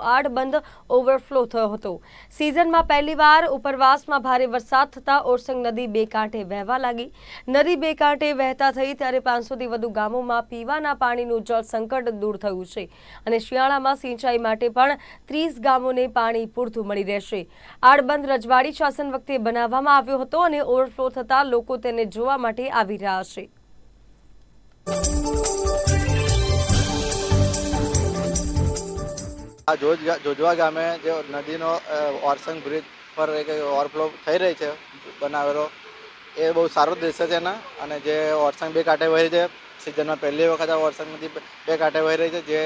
આડબંધ overflow થયો હતો. સિઝનમાં પહેલીવાર ઉપરવાસમાં ભારે વરસાદ થતાં ઓરસંગ નદી બે કાંઠે વહેવા લાગી. નદી બે કાંઠે વહેતા થઈ ત્યારે પાંચસોથી વધુ ગામોમાં પીવાના પાણીનું જળ સંકટ દૂર થયું છે અને શિયાળામાં સિંચાઈ માટે પણ ત્રીસ ગામોને પાણી પૂરતું મળી રહેશે. આડબંધ રજવાડી શાસન વખતે બનાવવામાં આવ્યો હતો અને ઓવરફ્લો થતાં લોકો તેને જોવા માટે આવી રહ્યા છે. આ જોજ જોજવા ગામે જે નદીનો ઓરસંગ બ્રિજ પર એક ઓવરફ્લો થઈ રહી છે બનાવેલો, એ બહુ સારો દૃશ્ય છે એના. અને જે ઓરસંગ બે કાંઠે વહી છે, સિઝનમાં પહેલી વખત આ ઓરસંગ નદી બે કાંઠે વહી રહી છે, જે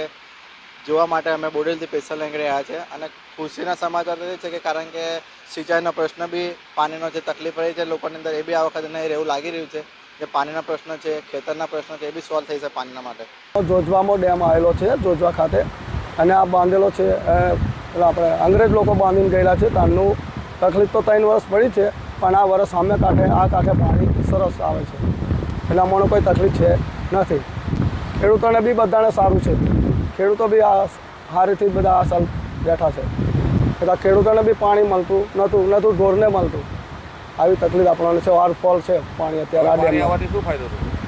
જોવા માટે અમે બોડેલથી સ્પેશિયલ નીકળી રહ્યા છે. અને ખુશીના સમાચાર એ છે કે કારણ કે સિંચાઈનો પ્રશ્ન બી, પાણીનો જે તકલીફ રહી છે લોકોની અંદર, એ બી આ વખતે નહીં રહેવું લાગી રહ્યું છે. જે પાણીના પ્રશ્ન છે, ખેતરના પ્રશ્ન છે, એ બી સોલ્વ થઈ છે પાણીના માટે. જોજવામાં ડેમ આવેલો છે, જોજવા ખાતે. અને આ બાંધેલો છે પેલા આપણે અંગ્રેજ લોકો બાંધીને ગયેલા છે તારનું તકલીફ તો ત્રણ વર્ષ પડી છે પણ આ વર્ષ સામે કાંઠે આ કાંઠે પાણી સરસ આવે છે. એટલે અમારો કોઈ તકલીફ છે નથી. ખેડૂતોને બી બધાને સારું છે. ખેડૂતો બી આ સારીથી બધા આ બેઠા છે. એટલે ખેડૂતોને બી પાણી મળતું નહોતું નહોતું ઢોરને મળતું. આવી તકલીફ આપણને છે વારફોલ છે પાણી અત્યારે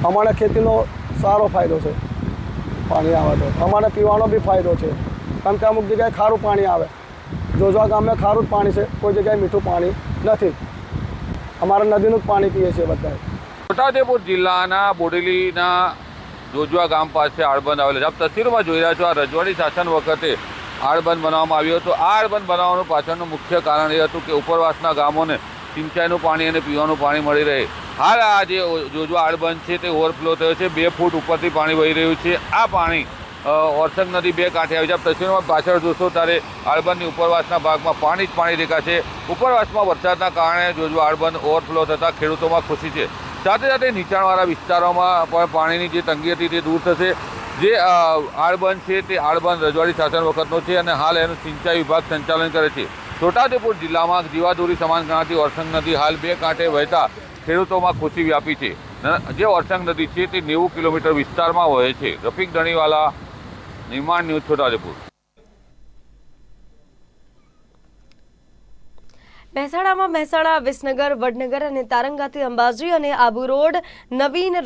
અમારે ખેતીનો સારો ફાયદો છે. પાણી આવે તો. અમારે પીવાનો બી ફાયદો છે. કારણ કે અમુક જગ્યાએ ખારું પાણી આવે. જોજવા ગામમાં ખારું જ પાણી છે. કોઈ જગ્યાએ મીઠું પાણી નથી. અમારે નદીનું જ પાણી પીએ છીએ બધા છોટાઉદેપુર જિલ્લાના બોડેલીના જોજવા ગામ પાસે આળબંધ આવેલો છે. આપ તસવીરમાં જોઈ રહ્યા છો, આ રજવાડી શાસન વખતે આળબંધ બનાવવામાં આવ્યો હતો. આ આળબંધ બનાવવાનું પાછળનું મુખ્ય કારણ એ હતું કે ઉપરવાસના ગામોને સિંચાઈનું પાણી અને પીવાનું પાણી મળી રહે. હાલ આ જે જોજવા આળબંધ છે તે ઓવરફ્લો થયો છે. બે ફૂટ ઉપરથી પાણી વહી રહ્યું છે. આ પાણી ઓરસંગ નદી બે કાંઠે આવી છે. આપ તસવીરોમાં પાછળ જોશો ત્યારે આડબંધની ઉપરવાસના ભાગમાં પાણી જ પાણી દેખાશે. ઉપરવાસમાં વરસાદના કારણે જોજવા આડબંધ ઓવરફ્લો થતાં ખેડૂતોમાં ખુશી છે. સાથે સાથે નીચાણવાળા વિસ્તારોમાં પણ પાણીની જે તંગી હતી તે દૂર થશે. જે આડબંધ છે તે આડબંધ રજવાડી શાસન વખતનો છે અને હાલ એનું સિંચાઈ વિભાગ સંચાલન કરે છે. છોટાઉદેપુર જિલ્લામાં જીવાદોરી સમાન ગણાતી ઓરસંગ નદી હાલ બે કાંઠે વહેતા ખેડૂતોમાં ખુશી વ્યાપી છે. જે ઓરસંગ નદી છે તે નેવું કિલોમીટર વિસ્તારમાં વહે છે. રફીક ધણીવાલા, નિર્માણ ન્યૂઝ છોટાઉદેપુર. મહેસાણામાં મહેસાણા, વિસનગર, વડનગર અને તારંગાથી અંબાજી અને આબુ રોડ નવીન